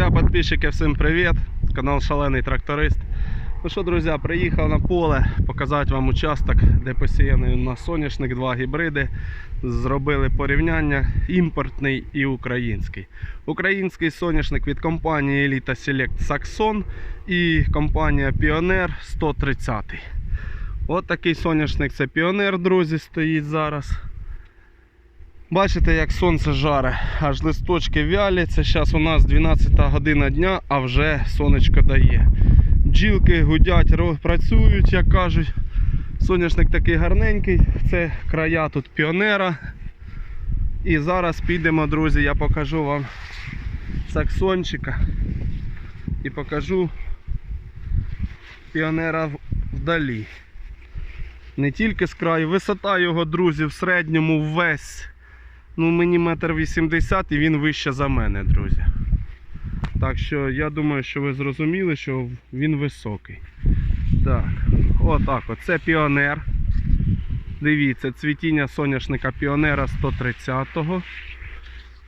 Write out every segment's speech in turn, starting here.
Друзі, підписчики, всім привіт! Канал Шалений Тракторист. Ну що, друзі, приїхав на поле показати вам участок, де посіяний у нас соняшник, два гібриди. Зробили порівняння імпортний і український. Український соняшник від компанії Elita Select Saxon і компанія Pioneer 130. От такий соняшник це Pioneer, друзі, стоїть зараз. Бачите, як сонце жаре, аж листочки вяляться. Зараз у нас 12 година дня, а вже сонечко дає. Бджілки гудять, працюють, як кажуть. Соняшник такий гарненький. Це края тут піонера. І зараз підемо, друзі, я покажу вам саксончика. І покажу піонера вдалі. Не тільки з краю, висота його, друзі, в середньому весь Ну, мені метр вісімдесят і він вище за мене, друзі. Так що я думаю, що ви зрозуміли, що він високий. Так, отак от. Це піонер. Дивіться, цвітіння соняшника піонера 130-го.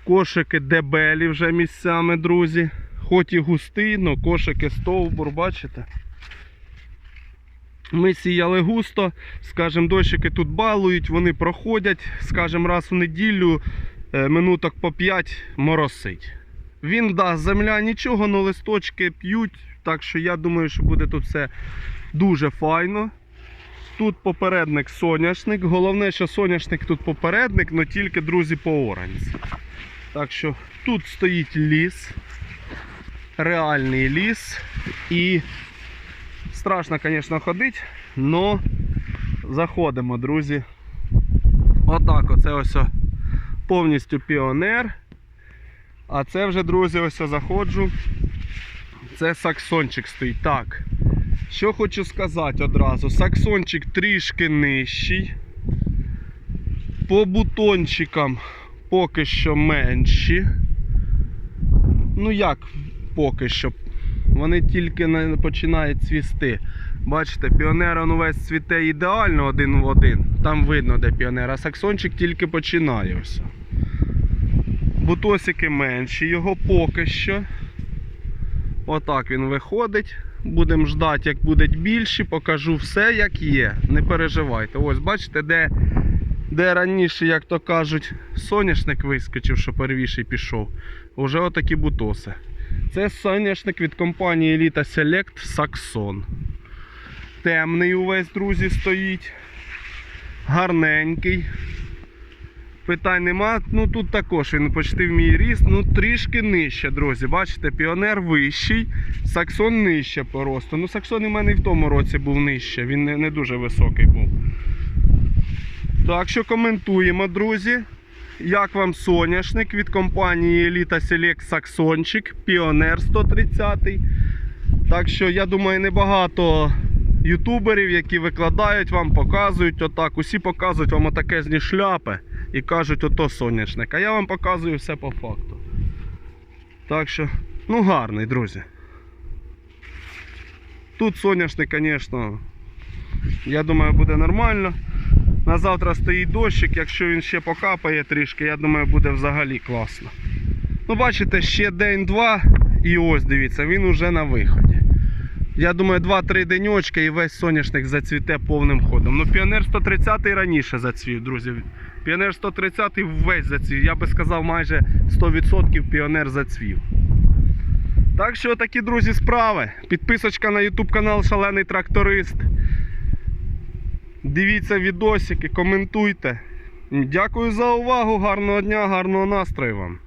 Кошики дебелі вже місцями, друзі. Хоч і густий, але кошики стовбур, бачите? Ми сіяли густо, скажімо, дощики тут балують, вони проходять, скажімо, раз в неділю е, минуток по 5 моросить. Він да, земля нічого, але листочки п'ють, так що я думаю, що буде тут все дуже файно. Тут попередник соняшник. Головне, що соняшник тут попередник, але тільки, друзі, по оранці. Так що тут стоїть ліс, реальний ліс і Страшно, звісно, ходити, але заходимо, друзі. Отак, оце ось повністю піонер. А це вже, друзі, ось заходжу. Це саксончик стоїть. Так. Що хочу сказати одразу. Саксончик трішки нижчий. По бутончикам поки що менші. Ну як поки що? Вони тільки починають цвісти. Бачите, піонер он увесь цвіте ідеально один в один. Там видно, де піонер, а саксончик тільки починає ось. Бутосики менші, його поки що. Отак він виходить. Будемо ждати, як будуть більші, покажу все, як є. Не переживайте. Ось бачите, де, де раніше, як то кажуть, соняшник вискочив, що первіший пішов. Уже отакі бутоси. Це соняшник від компанії Elita Select Saxon. Темний увесь, друзі, стоїть. Гарненький. Питань нема. Ну тут також він почти в мій ріст, ну трішки нижче, друзі. Бачите, піонер вищий, саксон нижче по росту. Ну, саксон в мене і в тому році був нижче, він не, не дуже високий був. Так що коментуємо, друзі. Як вам соняшник від компанії Elita Select Saxonчик, Pioneer 130. Так що, я думаю, небагато ютуберів, які викладають вам, показують отак. Усі показують вам отакезні шляпи і кажуть, ото соняшник. А я вам показую все по факту. Так що, ну гарний, друзі. Тут соняшник, звісно, я думаю, буде нормально. На завтра стоїть дощик, якщо він ще покапає трішки, я думаю, буде взагалі класно. Ну, бачите, ще день-два і ось дивіться, він уже на виході. Я думаю, 2-3 денечки і весь соняшник зацвіте повним ходом. Ну, Піонер 130 раніше зацвів, друзі. Піонер 130 весь зацвів. Я би сказав, майже 100% піонер зацвів. Так що такі, друзі, справи. Підписочка на YouTube канал Шалений Тракторист. Дивіться відосики, коментуйте. Дякую за увагу, гарного дня, гарного настрою вам.